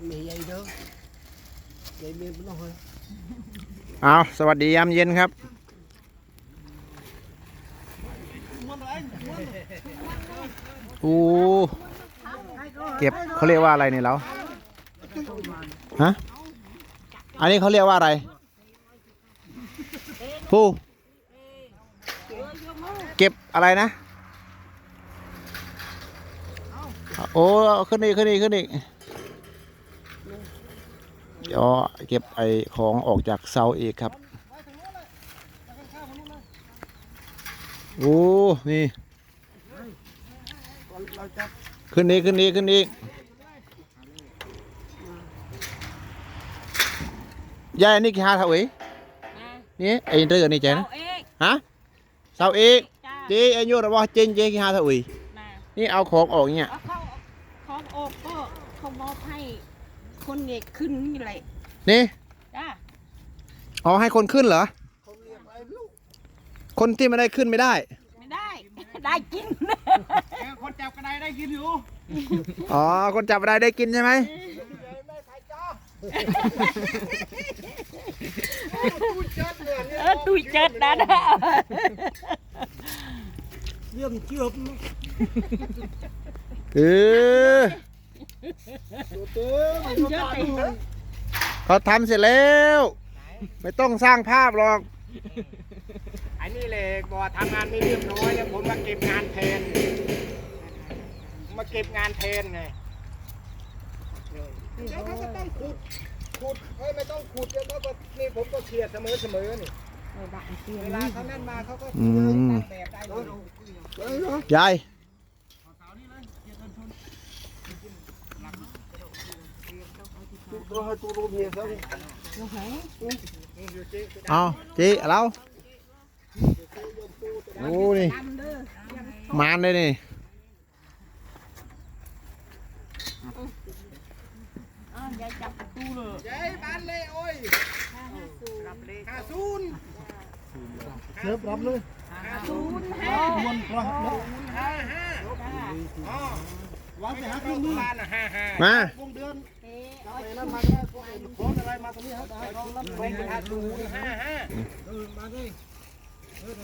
mì dây đó dây miên nó hơi เอาสวัสดียามเย็นครับโอ้เก็บเขาเรียกว่าอะไรเนี่ยเราฮะอันนี้เขาเรียกว่าอะไรผู้เก็บอะไรนะ โอ้ขึ้นอีกขึ้นอีกขึ้นอีก เดี๋ยวเก็บไอ้ของออกจากเสาอีกครับ โอ้นี่ขึ้นอีกขึ้นอีกขึ้นอีกยายอันนี่กี่หาเท่าอีนี่ไอ้เรื่องนี่ใจนะเอาเอกฮะเสาอีกจ้าจีอายุระบอจริงจีกี่หาเท่าอีน่ะนี่เอาของออกเนี่ย เอาเขาเขาออกก็เขามอบให้ คนเอกขึ้นนี่แหละนี่จ้าเอาให้คนขึ้นเหรอ คนที่ไม่ได้ขึ้นไม่ได้ ไม่ได้ ได้กิน con chào cái này đây kia hiểu อ๋อ คนจับได้ได้กินใช่ไหมเออตุยเจิดนะนะ riêng chưa เออ tớ เยอะไป เขาทำเสร็จแล้ว ไม่ต้องสร้างภาพหรอก อันนี้เลยบอกทำงานไม่เรียบร้อยแล้วผมมาเก็บงานแทน มาเก็บงานแทนไงแล้วเขาก็ต้องขุด ขุดเฮ้ยไม่ต้องขุดแล้วเขาก็นี่ผมก็เคลียร์เสมอเสมอนี่เวลาเขานั่นมาเขาก็อืมตัดแบบได้เลยยาย เนี่ยเขา เอาจีเราโอ้นี่ ทำเด้อ มานเลยนี่ อ้าวยายจับประตูเลย เย้บ้านเลยโอ้ยห้าศูนย์ เสิร์ฟรับเลย ห้าศูนย์ ห้า มันพระ ห้าห้า จ้า อ๋อ วางไปหา ห้า เครื่อง ศู มื น อ ย์บ้านน่ะห้าห้า มา วงเดือน เอ๊ะ อะไรนั่นมาก็ได้พวกไอ้คอนอะไรมาตรงนี้ครับให้รองรับ ลงห้าศูนย์ห้าห้า เออมาดิ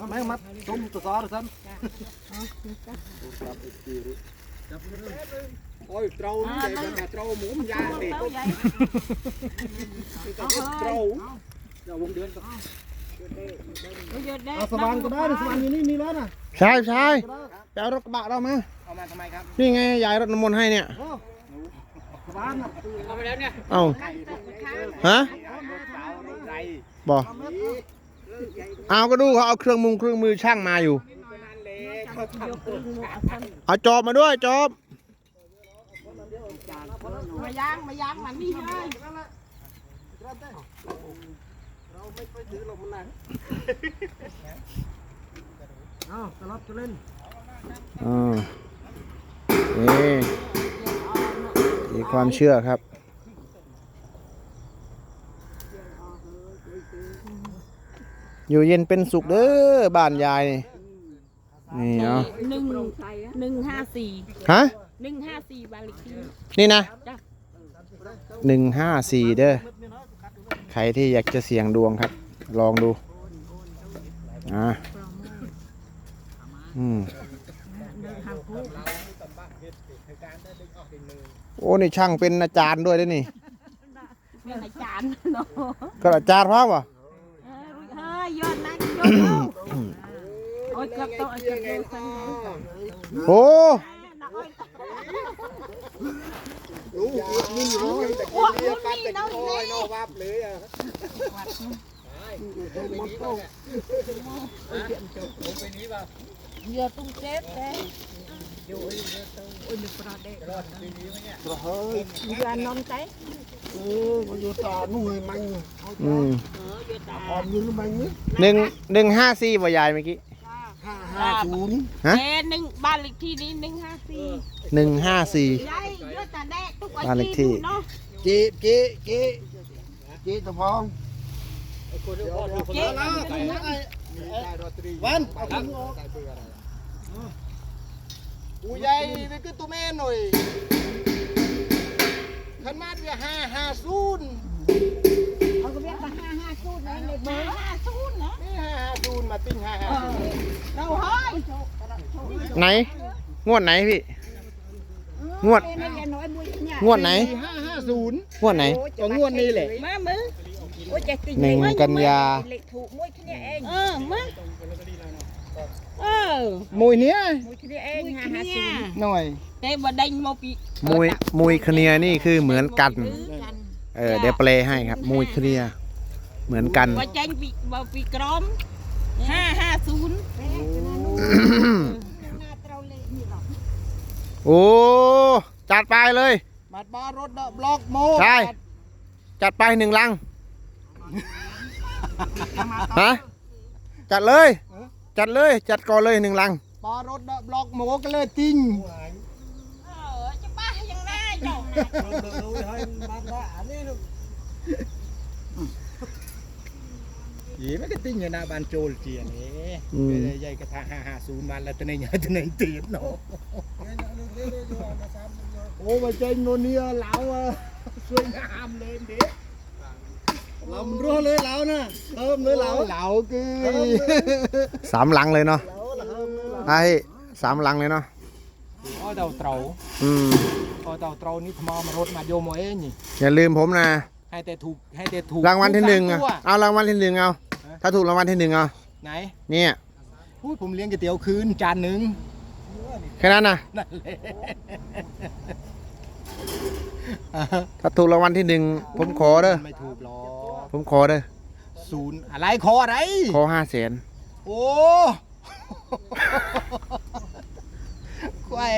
ทำไมมัดต้มตัวซอหรือซ้โอ้ยเตรานี่เต่เตาหมูมันยาเด็กเอายายก็เตราำเดี๋ยววงเดือนก็เอาสว่านก็ได้สว่านอยู่นี่มีแล้วนะใช่ใช่ไปเอารถกระบะเรามาเอามาทำไมครับนี่ไงยายรถน้ำมนต์ให้เนี่ย เอาไปแล้วเนี่ยเอ้าฮะสาวรถไรบอกเอาก็ดูเขาเอาเครื่องมุงเครื่องมือช่างมาอยู่นั่นเลยเขาทำเอาจอบมาด้วยจอบมายางมายางมันนี่เลยเราไม่ไปถือหรอกมันหนักเอาจะรับจะเล่นอ่านี่มี ความเชื่อครับ อยู่เย็นเป็นสุขเด้อบ้านยายนี่นี่เนาะหนึ่งหนึ่งห้าสี่ฮะหนึ่งห้าสี่บาลิกที่นี่นะจ้ะหนึ่งห้าสี่เด้อใครที่อยากจะเสี่ยงดวงครับ ลองดูอ่าอืม โอ้นี่ช่างเป็นอาจารย์ด้วยเด้อนี่เป็นอาจารย์เนาะก็อาจารย์พร้อมป่ะเออเฮ้ยยอดนะยอดเอาโอ้ยเกือบต้องเอาเกือบต้องโอ้รู้นี่อยู่เลยแต่กินเนี่ยปั๊บแต่กินโอ้ยนอกวับเลยอะเยอะตุ้งเจ็บเลยเฮ้ย เยอะนอนใจเออมาอยู่ต่อนู่นมันอืมเออเยอะตาออมอยู่หรือมันนี่หนึ่งหนึ่งห้าสี่บ่ยายเมื่อกี้ห้าห้าศูนย์ฮะเอ๊ะหนึ่งบ้านเลขที่นี้หนึ่งห้าสี่หนึ่งห้าสี่ยายเยอะแต่แดกทุกวันบ้านเลขที่เนาะเจ๊เจ๊เจ๊เจ๊ตะพองเจ๊วันเอาถุงออก กูใหญ่ไปขึ้นตัวแม่หน่อยขันมาเรียห้าห้าศูนย์เขาก็เรียกว่าห้าห้าศูนย์นะเลยเบอร์ห้าศูนย์นะนี่ห้าห้าศูนย์มาติ้งห้าห้าศูนย์เราเฮ้ยไหน งวดไหนพี่ งวดงวดไหนห้าห้าศูนย์งวดไหนก็งวดนี้แหละมามือโอ้ยจะติดหนึ่งกันยา เล็กถูกมวยที่นี่เอง เออมา เออมวยเนี้ยมวยที่นี่เองห้าห้าศูนย์หน่อยแต่บ่ได้มาปีมุยมุยคเนียนี่คือเหมือนกัน เออเดี๋ยวแปลให้ครับ มุยคเนียเหมือนกันว่าจังปีบ่ปีกรอมห้าห้าศูนย์โอ้ จัดไปเลยบัตรบารถดอกบล็อกโมใช่ จัดไปหนึ่งลัง ฮะ จัดเลย จัดเลย จัดก่อนเลยหนึ่งลังบารถดอกบล็อกโมก็เลยจริงเออจะบ้ายังไงเจ้ายีไม่ก็ติ้งอยู่หน้าบ้านโจลเจียนี่อืมใหญ่กระทะห้าห้าศูนย์มาแล้วตัวนี้ใหญ่ตัวนี้ตีบเนาะโอ้มาเจงโนเนียเหลาอะสวยงามเลยเด็ก เรามันรัวเลยเราน่ะเติมเลยเราเหลาคือสามลังเลยเนาะไอ้สามลังเลยเนาะอ๋อเต่าเตาอืมอ๋อเต่าเตานี่ทมอมารถมาโยมเอาเองนี่อย่าลืมผมนะให้แต่ถูกให้แต่ถูกรางวัลที่หนึ่งทุอะกสามตัวเอารางวัลที่หนึ่งเอา ถ้าถูกรางวัลที่หนึ่งเอาไหนเนี่ยพูดผมเลี้ยงก๋วยเตี๋ยวคืนจานหนึ่งแค่นั้นนะนั่นแหละถ้าถูกรางวัลที่หนึ่งผมขอเด้อไม่ถูกหรอก ผมขอเด้อศูนย์อะไรขออะไร ขอห้าแสนโอ้ก็ไอ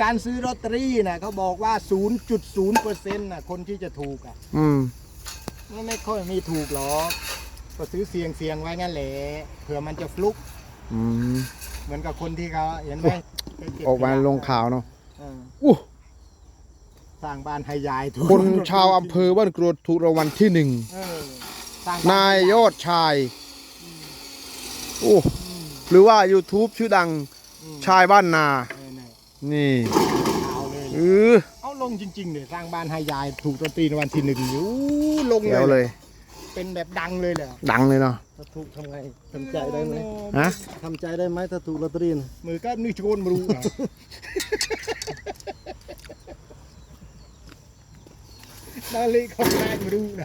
การซื้อลอตเตอรี่นะเขาบอกว่า 0.0%น่ะคนที่จะถูกอะ อืมมันไม่ค่อยมีถูกหรอก ก็ซื้อเสียงเสียงๆไว้งั้นแหละเผื่อมันจะฟลุก อืมเหมือนกับคนที่เขาเห็นไหมไปเบออกมาลงข่าวเนาะเออ อู้ สร้างบ้านให้ยายถูกคนชาวอำเภอบ้านกรวดถูกรางวัลที่หนึ่งเออสร้างนายยอดชายโอ้หรือว่า YouTube ชื่อดังอืมชายบ้านนา เออเนี่ยนี่เอาเลยเออเอาลงจริงๆเนี่ยสร้างบ้านให้ยายถูกดนตรีในวันที่หนึ่งอยู่ลงเดี๋ยวเลยเป็นแบบดังเลยแหละดังเลยเนาะถ้าถูกทำไงทำใจได้ไหมฮะทำใจได้ไหมถ้าถูกลอตเตอรี่น่ะมือก็นึกโกนมารู้อะ นาฬิกาแรกมารู้ไหน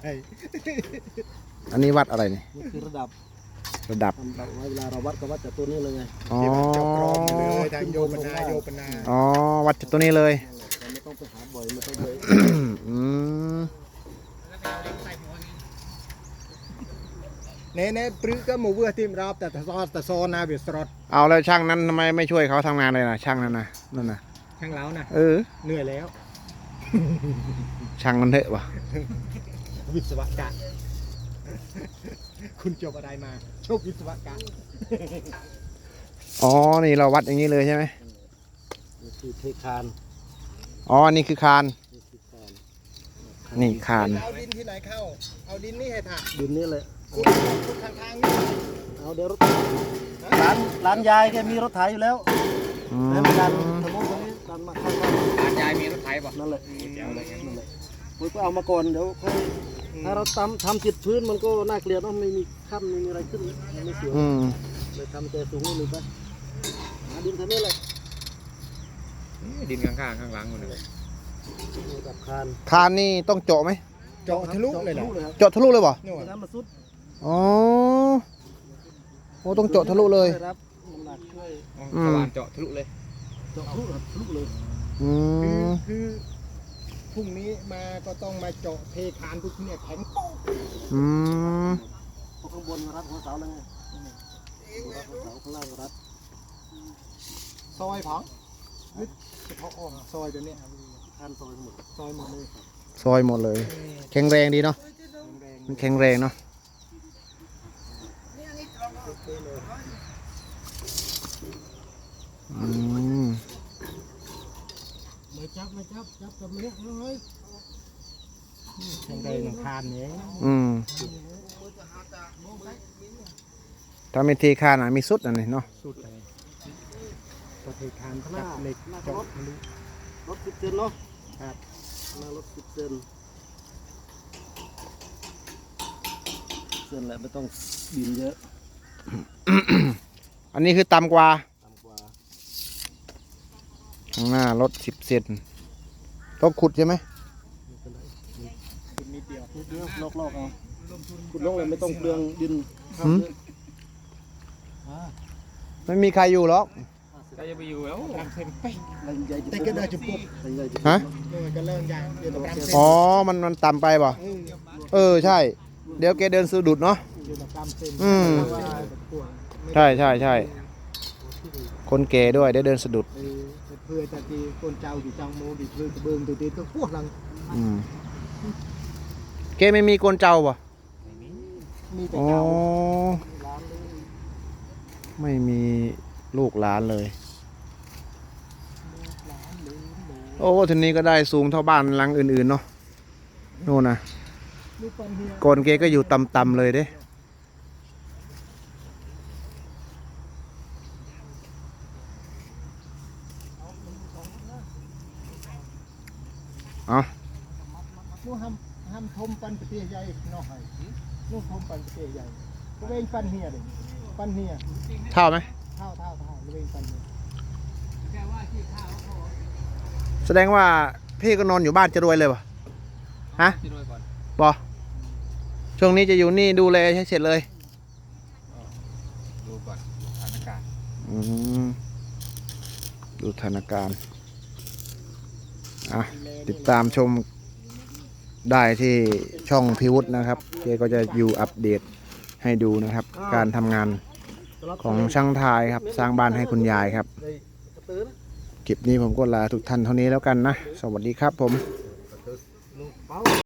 อันนี้วัดอะไรนี่นี่คือระดับระดับทำแบบไว้เวลาเราวัดก็วัดจากตัวนี้เลยไงอ๋อเดี๋ยวมันจะกรองเลยทางโยปนาโยปนาอ๋อ วัดจากตัวนี้เลย เราไม่ต้องไปหาบ่อยไม่ต้องไปอืมเน่เน่ปรึกก็มาเวือทีมรอบแต่ตะซอตะซอนาเบียสรอดเอาแล้วช่างนั้นทำไมไม่ช่วยเขาทำงานเลยนะช่างนั้นนะนั่นนะข้างเล้านะ เออ เหนื่อยแล้ว ช่างมันเถอะวะวิศวกะ คุณจบอะไรมา โชควิศวกะอ๋อ นี่เราวัดอย่างนี้เลยใช่ไหมนี่คือเทคานอ๋อ นี่คือคาน นี่คือคานนี่คาน เอาดินที่ไหนเข้า เอาดินนี่ให้ถักดินนี้เลยคุณคุณทางทางนี่เอาเดี๋ยวรถร้านร้านยายแกมีรถไถอยู่แล้วอืให้มันดัน มทะลุตรงนี้ดันมาข้างบ้านยายมีรถไถป่ะนั่นแหละนั่นแหละนั่นแหละมันก็เอามาก่อนเดี๋ยวค่อยถ้าเราทำทำจิตพื้นมันก็น่าเกลียดเนาะไม่มีขั้นไม่มีอะไรขึ้นมันไม่สวย อืมเลยทำแต่สูงนิดนึงไปหาดินทางนี้แหละดินข้างๆข้างหลังมันเลยนี่กับคานคานนี่ต้องเจาะไหม เจาะทะลุเลยเหรอครับเจาะทะลุเลยบ่นู่นน้ำมาสุดอ๋อโอ้ต้องเจาะทะลุเลยช่วรับน้ำหนักช่วยอืม สว่านเจาะทะลุเลย เจาะทะลุครับทะลุเลย อืคือมคือพรุ่งนี้มาก็ต้องมาเจาะเทคานทุกเนี่ยแข็งโป๊กอืมเพราะข้างบนรัดหัวเสาแล้วไงรัดหัวเสาข้างล่างก็รัดซอยผังนึกเฉพาะอ้อมซอยตัวเนี้ยคานซอยหมดซอยหมดเลยซอยหมดเลย แข็งแรงดีเนาะแรงมันแข็งแรงเนาะ อืมไม่จับไม่จับจับกับเล็กเลยแข็งแรงหนังคานเนี้ยอืมถ้าไม่เทคานอะมีสุดอันนี้เนาะสุดเลยพอเทคานจับเหล็กเจาะทะลุรถสิบเซนเนาะครับหน้ารถสิบเซนเซนแหละไม่ต้องบินเยอะ อันนี้คือต่ำกว่าต่ำกว่า ข้างหน้ารถสิบเซนต้องขุดใช่ไหมคุณนิดเดียวนิดเดียวลอกๆเอาขุดลงเลยไม่ต้องเปลืองดินข้ามหืมเยอะอ่าไม่มีใครอยู่หรอกก็จะไปอยู่แล้วตามเส้นไปอะไรใหญ่จะแต่ก็ได้จะปุ๊บอะไรใหญ่จะฮะเลยก็เริ่มอย่างเดี๋ยวตามเส้นอ๋อ มันมันต่ำไปป่ะเออใช่ เดี๋ยวแกเดินสะดุดเนาะเดี๋ยวตามเส้นอืมว่าปวดใช่ใช่ใช่คนแก่ด้วยเดี๋ยวเดินสะดุด เออเพื่อจะตีคนเจ้าอยู่จังโมดิเพื่อกระเบื้องตัวตีก็พวกหลังอืมแกไม่มีกวนเจ้าป่ะมีแต่อ๋อเจ้าไม่มีลูกหลานเลย โอ้ทีนี้ก็ได้สูงเท่าบ้านหลังอื่นๆเนาะนู่นนะลูกปันเฮียโกนเกก็อยู่ต่ำๆเลยเด้ เอา ลูก ห้ามห้ามทมปันประเทศใหญ่นอกให้ลูกทมปันประเทศใหญ่ก็เวงปันเฮียเลยปันเฮียเท่าไหมเท่าเท่าเท่าเวงปันเฮียแสดงว่าพี่ก็นอนอยู่บ้านจะรวยเลยป่ะฮะที่รวยก่อนบอช่วงนี้จะอยู่นี่ดูแลให้เสร็จเลยดูก่อนสถานการณ์อืมดูสถานการณ์อะติดตามชม ได้ที่ช่องพิวุฒนะครับเจก็จะอยู่อัปเดตให้ดูนะครับ การทำงานของช่างทายครับ สร้างบ้านให้คุณยายครับได้กระตือนะคลิปนี้ผมก็ลาทุกท่านเท่านี้แล้วกันนะ สวัสดีครับผม